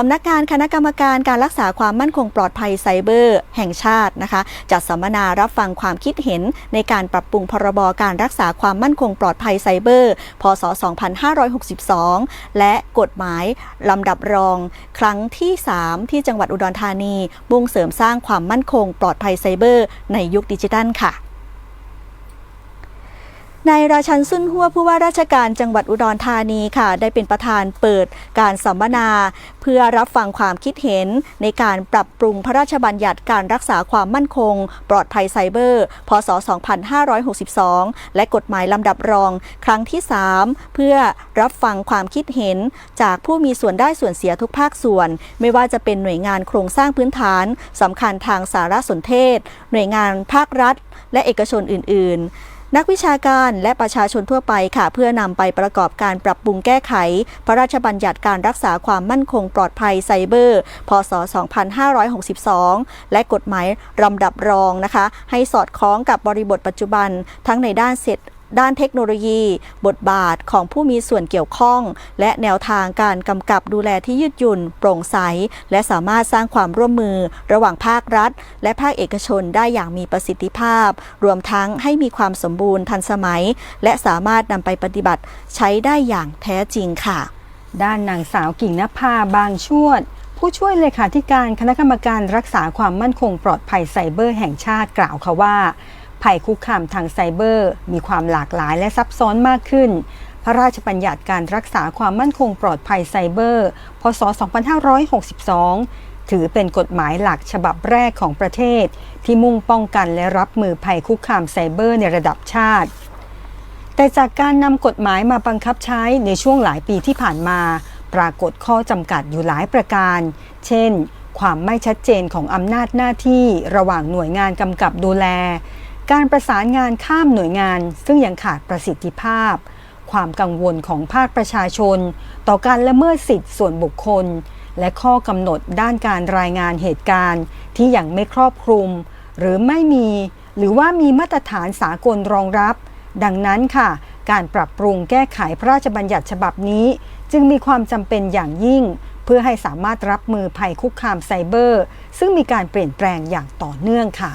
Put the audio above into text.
สำนักงานคณะกรรมการการรักษาความมั่นคงปลอดภัยไซเบอร์ แห่งชาตินะคะ จัดสัมมนารับฟังความคิดเห็นในการปรับปรุงพรบการรักษาความมั่นคงปลอดภัยไซเบอร์ พศ 2562 และกฎหมายลำดับรอง ครั้งที่ 3 ที่จังหวัดอุดรธานีมุ่งเสริมสร้างความมั่นคงปลอดภัยไซเบอร์ ในยุคดิจิทัลค่ะ นายราชันสุนหัวผู้ว่าราชการจังหวัดอุดรธานีค่ะ ได้เป็นประธานเปิดการสัมมนา เพื่อรับฟังความคิดเห็นในการปรับปรุงพระราชบัญญัติการรักษาความมั่นคง ปลอดภัยไซเบอร์ พศ 2562 และกฎหมายลำดับรอง ครั้งที่ 3 เพื่อรับฟังความคิดเห็น จากผู้มีส่วนได้ส่วนเสียทุกภาคส่วน ไม่ว่าจะเป็นหน่วยงานโครงสร้างพื้นฐานสำคัญทางสารสนเทศ หน่วยงานภาครัฐ และเอกชนอื่น ๆ นักวิชาการและประชาชนทั่วไปค่ะ เพื่อนำไปประกอบการปรับปรุงแก้ไข พระราชบัญญัติการรักษาความมั่นคงปลอดภัยไซเบอร์ พศ 2562 และกฎหมายลำดับรองนะคะ ให้สอดคล้องกับบริบทปัจจุบันทั้งในด้านเศรษฐ ด้านเทคโนโลยี บทบาทของผู้มีส่วนเกี่ยวข้อง และแนวทางการกำกับดูแลที่ยืดหยุ่น โปร่งใส และสามารถสร้างความร่วมมือ ระหว่างภาครัฐ และภาคเอกชนได้อย่างมีประสิทธิภาพ รวมทั้งให้มีความสมบูรณ์ทันสมัย และสามารถนำไปปฏิบัติใช้ได้อย่างแท้จริงค่ะ ด้านนางสาวกิ่งนภาบางชวด ผู้ช่วยเลขาธิการคณะกรรมการรักษาความมั่นคงปลอดภัยไซเบอร์แห่งชาติกล่าวค่ะว่า ภัยคุกคามทางไซเบอร์ มีความหลากหลายและซับซ้อนมากขึ้น พระราชบัญญัติการรักษาความมั่นคงปลอดภัยไซเบอร์ พศ 2562 ถือเป็นกฎหมายหลักฉบับแรกของประเทศ ที่มุ่งป้องกันและรับมือภัยคุกคามไซเบอร์ในระดับชาติ แต่จากการนำกฎหมายมาบังคับใช้ในช่วงหลายปีที่ผ่านมา ปรากฏข้อจำกัดอยู่หลายประการ เช่นความไม่ชัดเจนของอำนาจหน้าที่ระหว่างหน่วยงานกำกับดูแล การประสานงานข้ามหน่วยงาน ซึ่งยังขาดประสิทธิภาพ ความกังวลของภาคประชาชน ต่อการละเมิดสิทธิส่วนบุคคล และข้อกำหนดด้านการรายงานเหตุการณ์ ที่ยังไม่ครอบคลุม หรือไม่มี หรือว่ามีมาตรฐานสากลรองรับ ดังนั้นค่ะ การปรับปรุงแก้ไขพระราชบัญญัติฉบับนี้ จึงมีความจำเป็นอย่างยิ่ง เพื่อให้สามารถรับมือภัยคุกคามไซเบอร์ ซึ่งมีการเปลี่ยนแปลงอย่างต่อเนื่องค่ะ